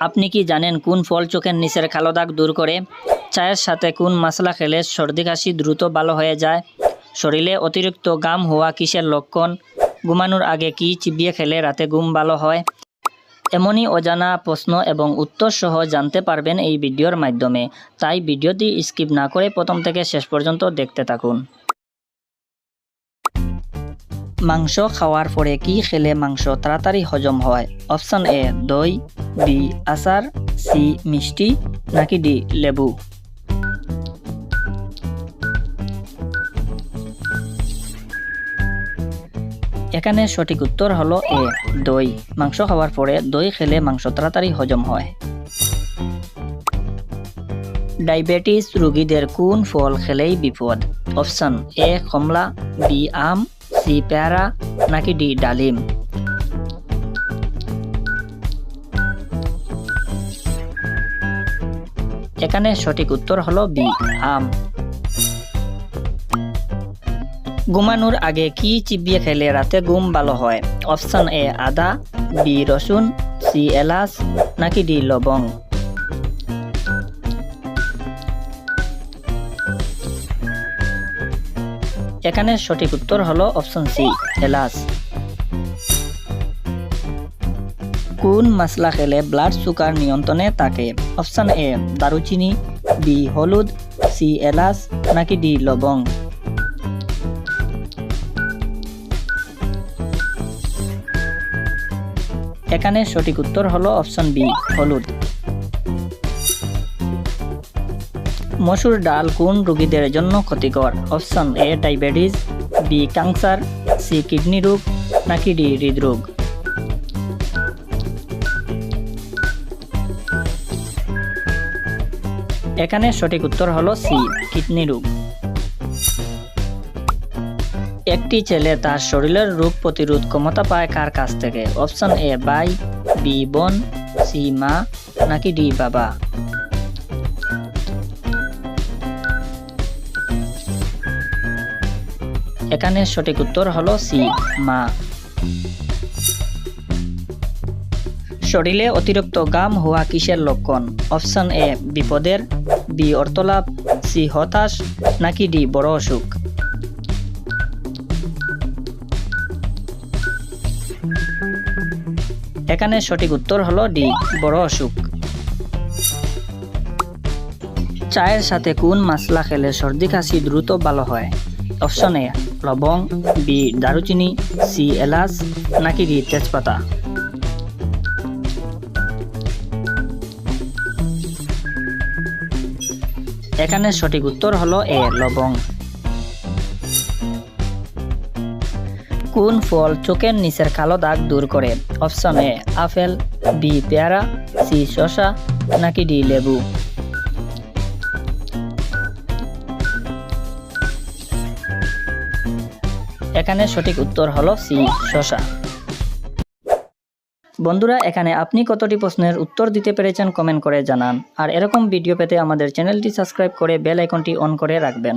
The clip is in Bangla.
আপনি কি জানেন কোন ফল চোখের নিচের কালো দাগ দূর করে? চায়ের সাথে কোন মশলা খেলে সর্দি কাশি দ্রুত ভালো হয়ে যায়? শরীরে অতিরিক্ত গাম হওয়া কিসের লক্ষণ? ঘুমানোর আগে কি চিবিয়ে খেলে রাতে ঘুম ভালো হয়? এমনই অজানা প্রশ্ন এবং উত্তর সহ জানতে পারবেন এই ভিডিওর মাধ্যমে। তাই ভিডিওটি স্কিপ না করে প্রথম থেকে শেষ পর্যন্ত দেখতে থাকুন। মাংস খাওয়ার পরে কি খেলে মাংস তাড়াতাড়ি হজম হয়? অপশন এ, দই। বি আচার সি মিষ্টি, নাকি ডি লেবু? এখানে সঠিক উত্তর হলো এ দই মাংস খাওয়ার পরে দই খেলে মাংস তাড়াতাড়ি হজম হয়। ডায়াবেটিস রোগীদের কোন ফল খেলেই বিপদ? অপশন এ, কমলা, বি, আম সি পেয়ারা, নাকি ডি, ডালিম? এখানে সঠিক উত্তর হলো বি, আম। ঘুমানোর আগে কি চিবিয়ে খেলে রাতে ঘুম ভালো হয়? অপশন এ, আদা, বি, রসুন, সি, এলাচ, নাকি ডি লবং এখানে সঠিক উত্তর হলো অপশন সি, এলাচ। কোন মশলা খেলে ব্লাড সুগার নিয়ন্ত্রণে থাকে? অপশন এ দারুচিনি বি হলুদ সি এলাচ, নাকি ডি লবং? এখানে সঠিক উত্তর হলো অপশন বি হলুদ। মসুর ডাল কোন রোগীদের জন্য ক্ষতিকর? Option A diabetes B cancer C kidney রোগ, নাকি ডি হৃদরোগ? এখানে সঠিক উত্তর হলো সি, কিডনি রোগ। একটি ছেলে তার শরীরের রোগ প্রতিরোধ ক্ষমতা পায় কার কাছ থেকে? অপশন এ, বাই, বি, বোন, সি, মা, নাকি ডি, বাবা? এখানে সঠিক উত্তর হলো সি, মা। শরীরে অতিরিক্ত গাম হওয়া কিসের লক্ষণ? অপশন এ, বিপদের, বি, অর্থলাভ, সি, হতাশ, নাকি ডি, বড় অসুখ। এখানে সঠিক উত্তর হলো ডি, বড় অসুখ। চায়ের সাথে কোন মশলা খেলে সর্দি কাশি দ্রুত ভালো হয়? অপশন এ, লবং, বি, দারুচিনি, সি, এলাচ, নাকি ডি, তেজপাতা। এখানে সঠিক উত্তর হলো এ, লবং। কোন ফল চোখের নিচের কালো দাগ দূর করে? অপশন এ, আপেল, বি, পেয়ারা, সি, শসা, নাকি ডি, লেবু। এখানে সঠিক উত্তর হলো সি, শসা। বন্ধুরা, এখানে আপনি কতটি প্রশ্নের উত্তর দিতে পেরেছেন কমেন্ট করে জানান। আর এরকম ভিডিও পেতে আমাদের চ্যানেলটি সাবস্ক্রাইব করে বেল আইকনটি অন করে রাখবেন।